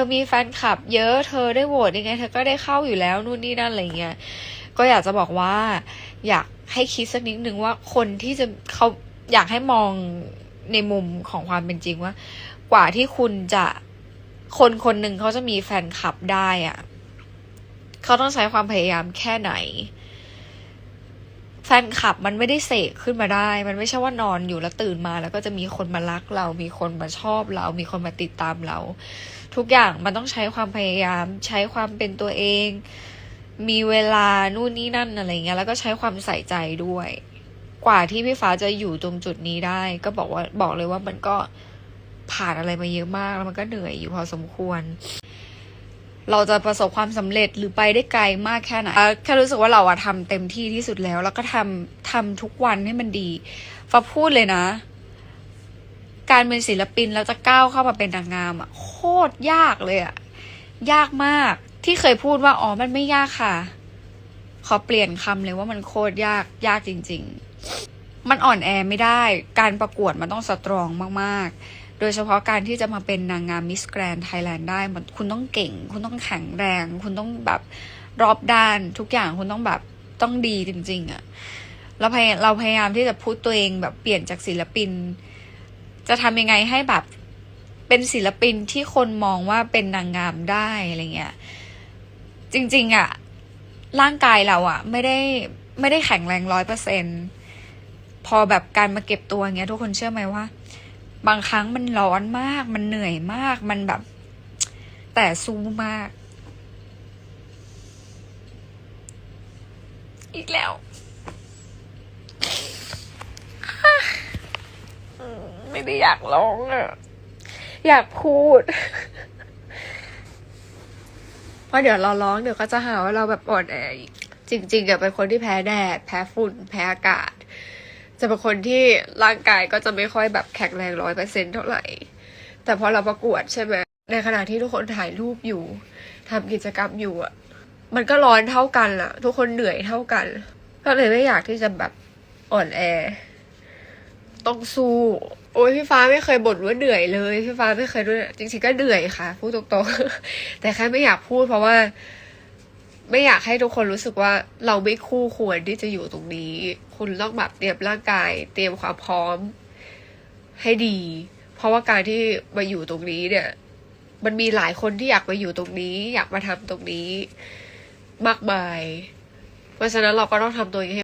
อมีแฟนคลับ เยอะ เธอได้โหวตยังไง เธอก็ได้เข้าอยู่แล้วนู่นนี่นั่นอะไรเงี้ย ก็อยากจะบอกว่า อยากให้คิดสักนิดนึงว่าคนที่จะเขาอยากให้มองในมุมของความเป็นจริงว่า กว่าที่คุณจะคนคนหนึ่งเขาจะมีแฟนคลับได้อะเขาต้องใช้ความพยายามแค่ไหน แฟนคลับมันไม่ได้เสกขึ้นมาได้ มันไม่ใช่ว่านอนอยู่แล้วตื่นมา แล้วก็จะมีคนมารักเรา มีคนมาชอบเรา มีคนมาติดตามเรา ทุกอย่างมันต้องใช้ความพยายาม ใช้ความเป็นตัวเอง มีเวลานู่นนี่นั่นอะไรเงี้ย แล้วก็ใช้ความใส่ใจด้วย กว่าที่พี่ฟ้าจะอยู่ตรงจุดนี้ได้ ก็บอกว่าบอกเลยว่ามันก็ผ่านอะไรมาเยอะมาก แล้วมันก็เหนื่อยอยู่พอสมควร เราจะประสบความสำเร็จหรือไปได้ไกลมากแค่ไหนแค่รู้สึกว่าเราอะทำเต็มที่ที่สุดแล้ว แล้วก็ทำทำทุกวันให้มันดีฟ้าพูดเลยนะ การเป็นศิลปินแล้วจะก้าวเข้ามาเป็นนางงามอะโคตรยากเลยอะยากมากที่เคยพูดว่าอ๋อมันไม่ยากค่ะ ขอเปลี่ยนคำเลยว่ามันโคตรยากยากจริง ๆ มันอ่อนแอไม่ได้ การประกวดมันต้องสตรองมากๆ โดยเฉพาะการที่จะมาเป็นนางงามมิสแกรนไทยแลนด์ได้มันคุณต้องเก่ง คุณต้องแข็งแรง คุณต้องแบบรอบด้านทุกอย่างคุณต้องแบบต้องดีจริงๆอะเราพยเราพยายามที่จะพูดตัวเองแบบเปลี่ยนจากศิลปิน จะทำยังไงให้แบบเป็นศิลปินที่คนมองว่าเป็นนางงามได้อะไรเงี้ย จริง ๆอะร่างกายเราอะ ไม่ได้ไม่ได้แข็งแรงร้อยเปอร์เซ็นพอแบบการมาเก็บตัวเงี้ย ทุกคนเชื่อไหมว่า บางครั้งมันร้อนมาก มันเหนื่อยมาก มันแบบ แต่สู้มาก อีกแล้ว ไม่ได้อยากร้องอะ อยากพูด เพราะเดี๋ยวเราร้องเดี๋ยวก็จะหาว่าเราแบบอ่อนแอจริงๆอะเป็นคนที่แพ้แดด แพ้ฝุ่น แพ้อากาศ จะเป็นคนที่ร่างกายก็จะไม่ค่อยแบบแข็งแรงร้อยเปอร์เซ็นเท่าไหร่ แต่พอเราประกวดใช่ไหมในขณะที่ทุกคนถ่ายรูปอยู่ทำกิจกรรมอยู่อะมันก็ร้อนเท่ากันอะทุกคนเหนื่อยเท่ากัน ก็เลยไม่อยากที่จะแบบอ่อนแอ ต้องสู้ โอ้ยพี่ฟ้าไม่เคยบ่นว่าเหนื่อยเลยพี่ฟ้าไม่เคยด้วยจริงๆก็เหนื่อยค่ะพูดตรงๆแต่แค่ไม่อยากพูดเพราะว่า ไม่อยากให้ทุกคนรู้สึกว่าเราไม่คู่ควรที่จะอยู่ตรงนี้ คุณต้องแบบเตรียมร่างกาย เตรียมความพร้อม ให้ดี เพราะว่าการที่มาอยู่ตรงนี้เนี่ย มันมีหลายคนที่อยากมาอยู่ตรงนี้ อยากมาทำตรงนี้ มากมาย เพราะฉะนั้นเราก็ต้องทำตัวเองให้